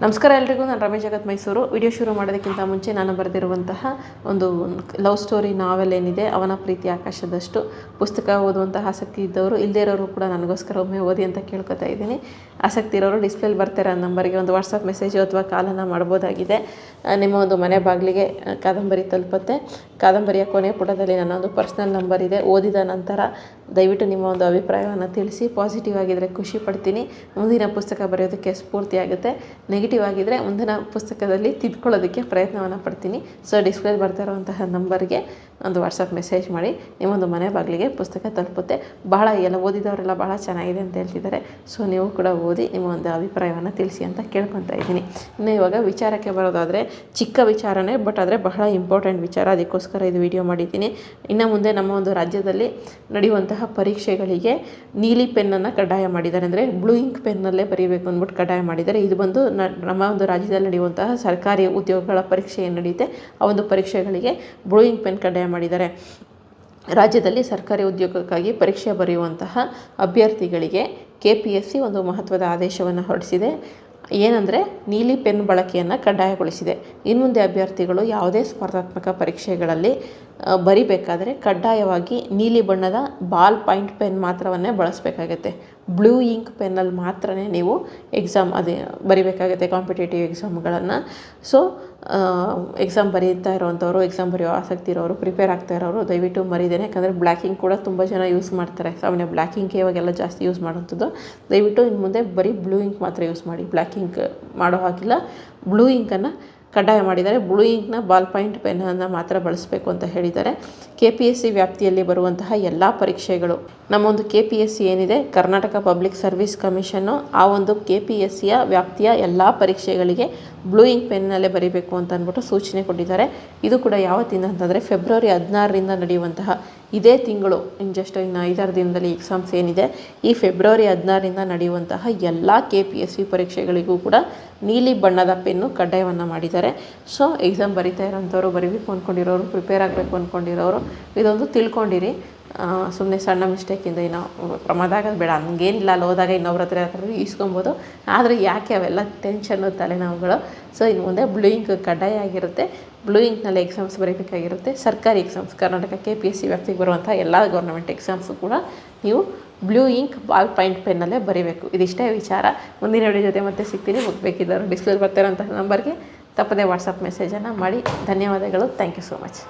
ನಮಸ್ಕಾರ ಎಲ್ರಿಗೂ ನಾನು ರಮೇಶ್ ಜಗತ್ ಮೈಸೂರು. ವಿಡಿಯೋ ಶುರು ಮಾಡೋದಕ್ಕಿಂತ ಮುಂಚೆ ನಾನು ಬರೆದಿರುವಂತಹ ಒಂದು ಲವ್ ಸ್ಟೋರಿ ನಾವೆಲ್ ಏನಿದೆ ಅವನ ಪ್ರೀತಿ ಆಕಾಶದಷ್ಟು. ಪುಸ್ತಕ ಓದುವಂತಹ ಆಸಕ್ತಿ ಇದ್ದವರು ಇಲ್ಲದೇ ಇರೋರು ಕೂಡ ನನಗೋಸ್ಕರ ಒಮ್ಮೆ ಓದಿ ಅಂತ ಕೇಳ್ಕೊತಾ ಇದ್ದೀನಿ. ಆಸಕ್ತಿ ಇರೋರು ಡಿಸ್ಪ್ಲೇಲಿ ಬರ್ತಿರೋ ನಂಬರಿಗೆ ಒಂದು ವಾಟ್ಸಪ್ ಮೆಸೇಜ್ ಅಥವಾ ಕಾಲನ್ನು ಮಾಡ್ಬೋದಾಗಿದೆ. ಆ, ನಿಮ್ಮ ಒಂದು ಮನೆ ಬಾಗಿಲಿಗೆ ಆ, ಕಾದಂಬರಿ ತಲುಪುತ್ತೆ. ಕಾದಂಬರಿಯ ಕೊನೆ ಪುಟದಲ್ಲಿ ನನ್ನ ಒಂದು ಪರ್ಸ್ನಲ್ ನಂಬರ್ ಇದೆ. ಓದಿದ ನಂತರ ದಯವಿಟ್ಟು ನಿಮ್ಮ ಒಂದು ಅಭಿಪ್ರಾಯವನ್ನು ತಿಳಿಸಿ ಪಾಸಿಟಿವ್ ಆಗಿದ್ದರೆ ಖುಷಿ ಪಡ್ತೀನಿ. ಮುಂದಿನ ಪುಸ್ತಕ ಬರೆಯೋದಕ್ಕೆ ಸ್ಫೂರ್ತಿಯಾಗುತ್ತೆ. ನೆಗೆಟಿವ್ ಆಗಿದ್ದರೆ ಮುಂದಿನ ಪುಸ್ತಕದಲ್ಲಿ ತಿದ್ಕೊಳ್ಳೋದಕ್ಕೆ ಪ್ರಯತ್ನವನ್ನು ಪಡ್ತೀನಿ. ಸೊ ಡಿಸ್ಪ್ಲೇ ಬರ್ತಾ ಇರುವಂತಹ ನಂಬರ್ಗೆ ಒಂದು ವಾಟ್ಸಪ್ ಮೆಸೇಜ್ ಮಾಡಿ. ನಿಮ್ಮೊಂದು ಮನೆ ಬಾಗಿಲಿಗೆ ಪುಸ್ತಕ ತಲುಪುತ್ತೆ. ಬಹಳ ಎಲ್ಲ ಓದಿದವರೆಲ್ಲ ಬಹಳ ಚೆನ್ನಾಗಿದೆ ಅಂತ ಹೇಳ್ತಿದ್ದಾರೆ. ಸೊ ನೀವು ಕೂಡ ಓದಿ ನಿಮ್ಮ ಒಂದು ಅಭಿಪ್ರಾಯವನ್ನು ತಿಳಿಸಿ ಅಂತ ಕೇಳ್ಕೊತಾ ಇದ್ದೀನಿ. ಇನ್ನು ಇವಾಗ ವಿಚಾರಕ್ಕೆ ಬರೋದಾದರೆ ಚಿಕ್ಕ ವಿಚಾರನೇ ಬಟ್ ಆದರೆ ಬಹಳ ಇಂಪಾರ್ಟೆಂಟ್ ವಿಚಾರ. ಅದಕ್ಕೋಸ್ಕರ ಇದು ವಿಡಿಯೋ ಮಾಡಿದ್ದೀನಿ. ಇನ್ನು ಮುಂದೆ ನಮ್ಮ ಒಂದು ರಾಜ್ಯದಲ್ಲಿ ನಡೆಯುವಂತಹ ಪರೀಕ್ಷೆಗಳಿಗೆ ನೀಲಿ ಪೆನ್ನನ್ನು ಕಡ್ಡಾಯ ಮಾಡಿದ್ದಾರೆ. ಅಂದರೆ ಬ್ಲೂ ಇಂಕ್ ಪೆನ್ನಲ್ಲೇ ಬರೀಬೇಕು ಅಂದ್ಬಿಟ್ಟು ಕಡ್ಡಾಯ ಮಾಡಿದ್ದಾರೆ. ಇದು ಬಂದು ನಮ್ಮ ಒಂದು ರಾಜ್ಯದಲ್ಲಿ ನಡೆಯುವಂತಹ ಸರ್ಕಾರಿ ಉದ್ಯೋಗಗಳ ಪರೀಕ್ಷೆ ಏನು ನಡೆಯುತ್ತೆ? ಆ ಒಂದು ಪರೀಕ್ಷೆಗಳಿಗೆ ಬ್ಲೂಯಿಂಗ್ ಪೆನ್ ಕಡ್ಡಾಯ ಮಾಡಿದ್ದಾರೆ. ರಾಜ್ಯದಲ್ಲಿ ಸರ್ಕಾರಿ ಉದ್ಯೋಗಕ್ಕಾಗಿ ಪರೀಕ್ಷೆ ಬರೆಯುವಂತಹ ಅಭ್ಯರ್ಥಿಗಳಿಗೆ ಕೆ ಪಿ ಎಸ್ ಸಿ ಒಂದು ಮಹತ್ವದ ಆದೇಶವನ್ನು ಹೊರಡಿಸಿದೆ. ಏನಂದರೆ ನೀಲಿ ಪೆನ್ ಬಳಕೆಯನ್ನು ಕಡ್ಡಾಯಗೊಳಿಸಿದೆ. ಇನ್ನು ಮುಂದೆ ಅಭ್ಯರ್ಥಿಗಳು ಯಾವುದೇ ಸ್ಪರ್ಧಾತ್ಮಕ ಪರೀಕ್ಷೆಗಳಲ್ಲಿ ಬರಿಬೇಕಾದರೆ ಕಡ್ಡಾಯವಾಗಿ ನೀಲಿ ಬಣ್ಣದ ಬಾಲ್ ಪಾಯಿಂಟ್ ಪೆನ್ ಮಾತ್ರವನ್ನೇ ಬಳಸಬೇಕಾಗತ್ತೆ. ಬ್ಲೂ ಇಂಕ್ ಪೆನ್ನಲ್ಲಿ ಮಾತ್ರನೇ ನೀವು ಎಕ್ಸಾಮ್ ಅದೇ ಬರಿಬೇಕಾಗುತ್ತೆ, ಕಾಂಪಿಟೇಟಿವ್ ಎಕ್ಸಾಮ್ಗಳನ್ನು. ಸೊ ಎಕ್ಸಾಮ್ ಬರೀತಾ ಇರೋವಂಥವ್ರು ಎಕ್ಸಾಮ್ ಬರೆಯೋ ಆಸಕ್ತಿ ಇರೋರು ಪ್ರಿಪೇರ್ ಆಗ್ತಾ ಇರೋರು, ದಯವಿಟ್ಟು ಮರಿದೇನೆ. ಯಾಕಂದರೆ ಬ್ಲ್ಯಾಕಿಂಗ್ ಕೂಡ ತುಂಬ ಜನ ಯೂಸ್ ಮಾಡ್ತಾರೆ. ಸಾಮಾನ್ಯ ಬ್ಲ್ಯಾಕಿಂಗ್ ಇವಾಗೆಲ್ಲ ಜಾಸ್ತಿ ಯೂಸ್ ಮಾಡೋಂಥದ್ದು ದಯವಿಟ್ಟು ಇನ್ನು ಮುಂದೆ ಬರೀ ಬ್ಲೂ ಇಂಕ್ ಮಾತ್ರ ಯೂಸ್ ಮಾಡಿ. ಬ್ಲ್ಯಾಕಿಂಗ್ ಮಾಡೋ ಹಾಗಿಲ್ಲ. ಬ್ಲೂ ಇಂಕನ್ನು ಕಡ್ಡಾಯ ಮಾಡಿದ್ದಾರೆ. ಬ್ಲೂ ಇಂಕ್ನ ಬಾಲ್ ಪಾಯಿಂಟ್ ಪೆನ್ನನ್ನು ಮಾತ್ರ ಬಳಸಬೇಕು ಅಂತ ಹೇಳಿದ್ದಾರೆ. ಕೆ ಪಿ ಎಸ್ ಸಿ ವ್ಯಾಪ್ತಿಯಲ್ಲಿ ಬರುವಂತಹ ಎಲ್ಲ ಪರೀಕ್ಷೆಗಳು. ನಮ್ಮೊಂದು ಕೆ ಪಿ ಎಸ್ ಸಿ ಏನಿದೆ? ಕರ್ನಾಟಕ ಪಬ್ಲಿಕ್ ಸರ್ವಿಸ್ ಕಮಿಷನ್ನು ಆ ಒಂದು ಕೆ ಪಿ ಎಸ್ ಸಿಯ ವ್ಯಾಪ್ತಿಯ ಎಲ್ಲ ಪರೀಕ್ಷೆಗಳಿಗೆ ಬ್ಲೂ ಇಂಕ್ ಪೆನ್ನಲ್ಲೇ ಬರೀಬೇಕು ಅಂತ ಅಂದ್ಬಿಟ್ಟು ಸೂಚನೆ ಕೊಟ್ಟಿದ್ದಾರೆ. ಇದು ಕೂಡ ಯಾವತ್ತಿಂದ ಅಂತಂದರೆ ಫೆಬ್ರವರಿ ಹದಿನಾರರಿಂದ ನಡೆಯುವಂತಹ ಇದೇ ತಿಂಗಳು ಇನ್ ಜಸ್ಟ್ ಇನ್ನು ಐದಾರು ದಿನದಲ್ಲಿ ಎಕ್ಸಾಮ್ಸ್ ಏನಿದೆ, ಈ ಫೆಬ್ರವರಿ ಹದಿನಾರರಿಂದ ನಡೆಯುವಂತಹ ಎಲ್ಲ ಕೆ ಪಿ ಎಸ್ ಸಿ ಪರೀಕ್ಷೆಗಳಿಗೂ ಕೂಡ ನೀಲಿ ಬಣ್ಣದ ಪೆನ್ನು ಕಡ್ಡಾಯವನ್ನು ಮಾಡಿದ್ದಾರೆ. ಸೊ ಎಕ್ಸಾಮ್ ಬರಿತಾ ಇರೋಂಥವ್ರು, ಬರೀಬೇಕು ಅಂದ್ಕೊಂಡಿರೋರು ಪ್ರಿಪೇರ್ ಆಗಬೇಕು ಅಂದ್ಕೊಂಡಿರೋರು ಇದೊಂದು ತಿಳ್ಕೊಂಡಿರಿ. ಸುಮ್ಮನೆ ಸಣ್ಣ ಮಿಸ್ಟೇಕಿಂದ ಏನೋ ಪ್ರಮಾದ ಆಗೋದು ಬೇಡ. ಹಂಗೇನಿಲ್ಲ, ಅಲ್ಲಿ ಹೋದಾಗ ಇನ್ನೊಬ್ರ ಹತ್ರ ಯಾರು ಈಸ್ಕೊಬೋದು. ಆದರೆ ಯಾಕೆ ಅವೆಲ್ಲ ಟೆನ್ಷನ್ನು ತಲೆನೋವುಗಳು? ಸೊ ಇನ್ನು ಮುಂದೆ ಬ್ಲೂಯಿಂಗ್ ಕಡ್ಡಾಯ ಆಗಿರುತ್ತೆ. ಬ್ಲೂ ಇಂಕ್ನಲ್ಲಿ ಎಕ್ಸಾಮ್ಸ್ ಬರೀಬೇಕಾಗಿರುತ್ತೆ. ಸರ್ಕಾರಿ exams Karnataka K P S C ವ್ಯಾಪ್ತಿಗೆ ಬರುವಂಥ ಎಲ್ಲ ಗೌರ್ಮೆಂಟ್ ಎಕ್ಸಾಮ್ಸು ಕೂಡ ನೀವು ಬ್ಲೂ ಇಂಕ್ ಬಾಲ್ ಪಾಯಿಂಟ್ ಪೆನ್ನಲ್ಲೇ ಬರೀಬೇಕು. ಇದಿಷ್ಟೇ ವಿಚಾರ. ಮುಂದಿನ ವಿಡಿಯೋ ಜೊತೆ ಮತ್ತೆ ಸಿಗ್ತೀನಿ. ಬೇಕಿದ್ದವರು ಡಿಸ್ಪ್ಲೇ ಬರ್ತಿರೋಂಥ ನಂಬರ್ಗೆ ತಪ್ಪದೇ ವಾಟ್ಸಪ್ ಮೆಸೇಜನ್ನು ಮಾಡಿ. ಧನ್ಯವಾದಗಳು. Thank you so much